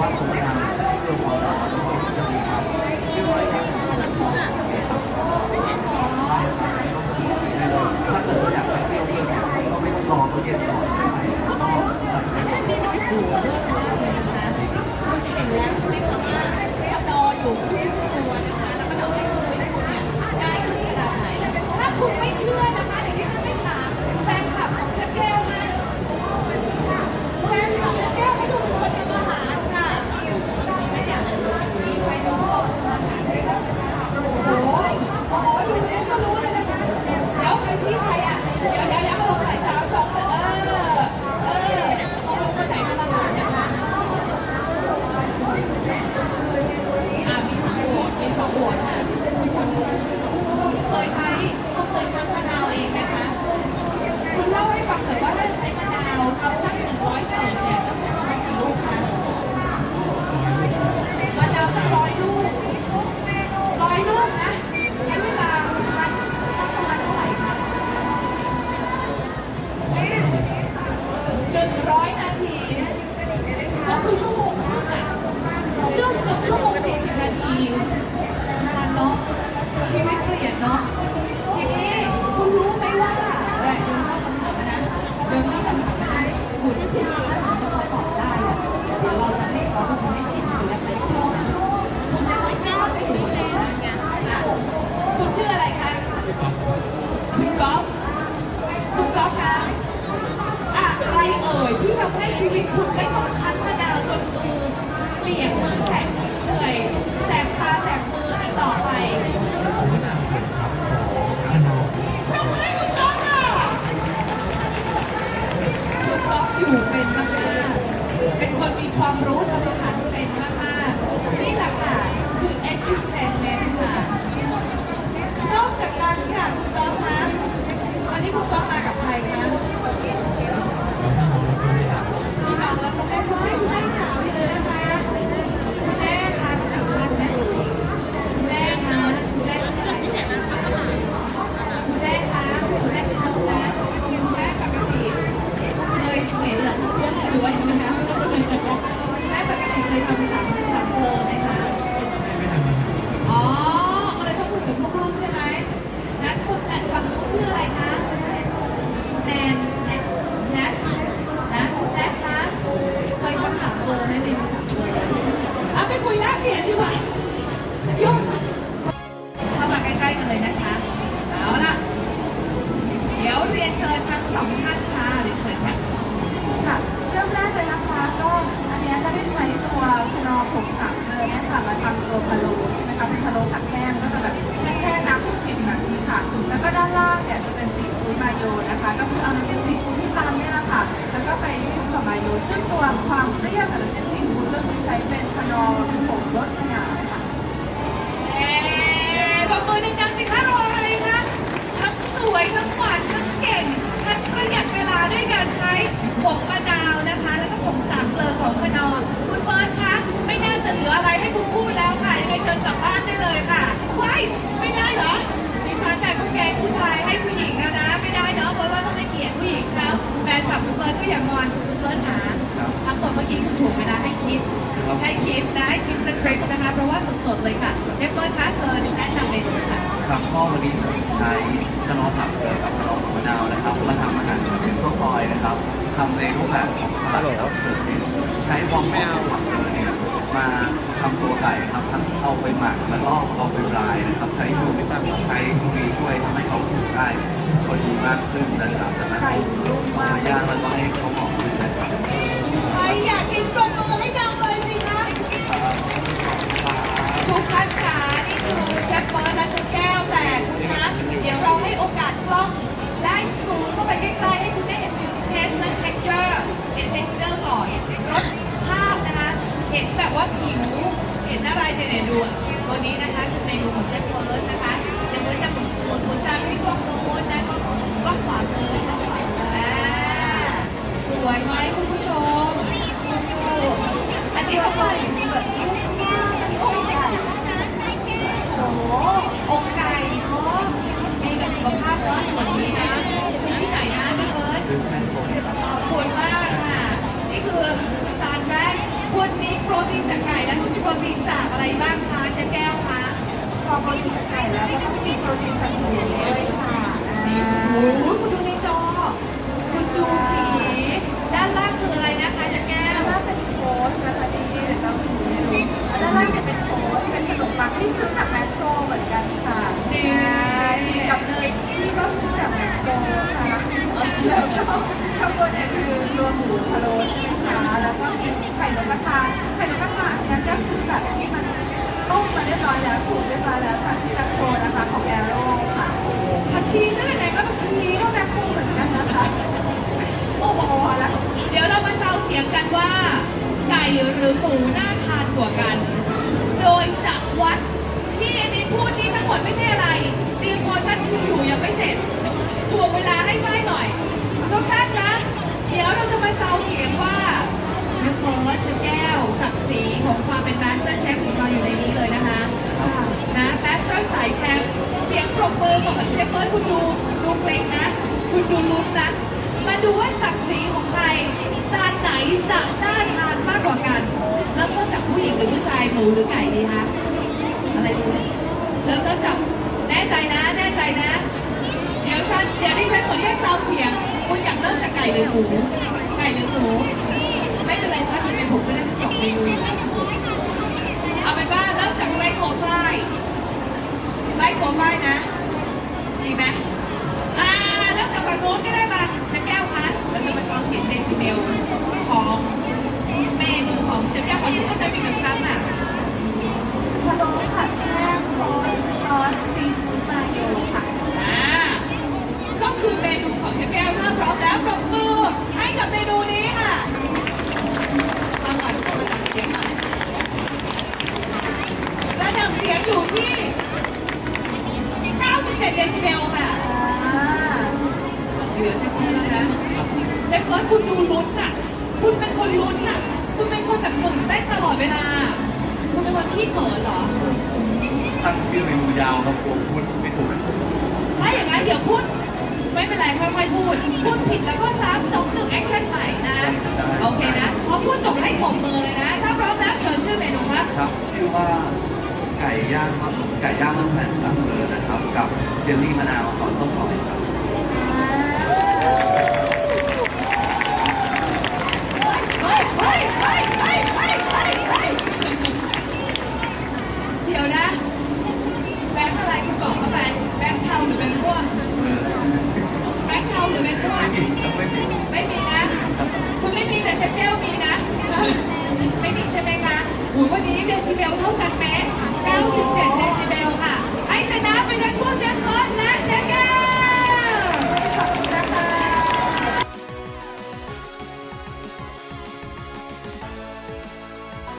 สั้นเลยเพราะว่าตรงกลางเราจะมีความถ้าเกิดอยากไปเที่ยวเที่ยวเนี่ยเราไม่ต้องรอเขาเย็นก่อน เนาะทีนี้คุณรู้ไหมว่าเอ้ยคุณเข้าคำถามนะเดินเข้าคำถามได้คุณที่มาถ้าสมมติเขาตอบได้อะเดี๋ยวเราจะให้เขาเป็นคนได้ชิมดูและใช้กล้องคุณจะต้องก้าวไปถึงเลยนะคุณชื่ออะไรคะคุณ เรียนเชิญค่ะค่ะเริ่มแรกเลยนะคะก็อันเนี้ยจะได้ใช้ตัวคนอผงสามเกลือเนี่ยค่ะมาทำตัวพะโล้ใช่ไหมคะเป็นพะโล้ผัดแห้งก็จะแบบแห้งๆน้ำซุปกลิ่นแบบนี้ค่ะ แล้วก็ด้านล่างเนี่ยจะเป็นซีฟู้ดมาโยนะคะ ก็คือเอาน้ำจิ้มซีฟู้ดที่ตามเนี่ยแหละค่ะ แล้วก็ไปคลุกกับมาโยซึ่งตัวความ คิดให้คิดนะให้คิดสคริปต์นะคะ เพราะว่าสดๆเลยค่ะเชฟเบิร์ตคะเชิญแนะนำเมนูค่ะครับก็วันนี้ผมใช้ขนมสับเกลือกับขนมมะนาวนะครับมาทำอาหารเป็นข้าวซอยนะครับทำในรูปแบบของสลัดครับใช้วองแมวผักเกลือเนี่ยมาทำตัวไก่ครับทั้งเอาไปหมักแล้วก็เอาไปรายนะครับ ใช้ทูมิตันใช้ทูมีช่วยทำให้เขาถูกได้พอดีมากขึ้นนะครับจากนั้นเอามาย่างแล้วก็ให้เขาหอมขึ้นนะครับใครอยากกินปรบมือให้ดังเลยสิคะทุกท่านค่ะนี่คือเชฟเบิร์ตและเชฟแก้วแต่คุณคะเดี๋ยวเราให้โอกาสกล้องได้ซูมเข้าไปใกล้ๆให้คุณได้เห็นถึงเทสและ texture เห็น texture ก่อนรสภาพนะคะ เห็นแบบ ว่าผิวเห็นอะไรเนี่ยๆดูอะตัวนี้นะคะคือเมนูของเชฟเฟิร์สนะคะเชฟเฟิร์สจะหมุนหมุนหมุนจานให้กล้องโน้นนะกล้องกล้องขวามือกล้องขวาอ่าสวยไหมคุณผู้ชมดูอันนี้ก็ไปแบบ ก็ หรือหมูน่าทานกว่ากัน โดยจะวัดที่อันนี้พูดนี่ทั้งหมดไม่ใช่อะไรเตียมพอชั่นชิวอยู่ยังไม่เสร็จถ่วงเวลาให้ได้หน่อยทุกท่านคะเดี๋ยวเราจะมาเซาเสียงว่าเชฟเฟิร์สเชฟแก้วศักดิ์ศรีของความเป็นมาสเตอร์เชฟของเราอยู่ในนี้เลยนะคะนะแมสเตอร์สายแชมป์เสียงปรบมือของเชฟเฟิร์สคุณดูดูเพลงนะ คุณดูลุ้นนะ มาดูว่าศักดิ์ศรีของใครจานไหนจะน่าทานมากกว่ากันเริ่มต้นจากผู้หญิงหรือผู้ชายหมูหรือไก่ดีคะอะไรดีเริ่มต้นจากแน่ใจนะแน่ใจนะ เดี๋ยวฉันเดี๋ยวดิฉันขออนุญาตซาวเสียง คุณอยากเริ่มจากไก่หรือหมูไก่หรือหมูไม่เป็นไรถ้ามีเป็นผมก็ได้ทั้งสองเมนูอยู่แล้วเอาเป็นว่าเริ่มจากไร่โคไฟไล่โคไฟนะดีไหมอ่าแล้วจากฝั่งโน้นก็ได้มาเชฟแก้วคะเราจะมาซาวเสียงเดซิเบลของเมนูของเชฟแก้วขอชื่อกันได้อีกหนึ่งครั้งอะ พะโล้ผัดแห้งโรยซอสซีฟู้ดมาโยค่ะ อ่าก็คือเมนูของเชฟแก้วถ้าพร้อมแล้วปรบมือให้กับเมนูนี้ค่ะฟังหน่อยทุกคนระดับเสียงหน่อยระดับเสียงอยู่ที่ 97 เดซิเบลค่ะ เหลือเชฟเฟิร์สแล้วนะเชฟเฟิร์สคุณดู ลุ้นอะ คุณเป็นคนลุ้นอะ คุณเป็นคนแบบตื่นเต้นตลอดเวลา คุณเป็นคนขี้เขินเหรอ ตั้งชื่อเมนูยาวครับผมพูดไม่ถูกถ้าอย่างนั้นเดี๋ยวพูด ไม่เป็นไรค่อยๆพูด พูดผิดแล้วก็สามสองหนึ่งแอคชั่นใหม่นะ โอเคนะ พอพูดจบให้ผมมือเลยนะ ถ้าพร้อมแล้วเชิญชื่อเมนูครับ ครับ ชื่อว่าไก่ย่างครับไก่ย่างน้ำแข็งตั้งเลยนะครับ กับเจลลี่มะนาวซอสต้มซอยครับ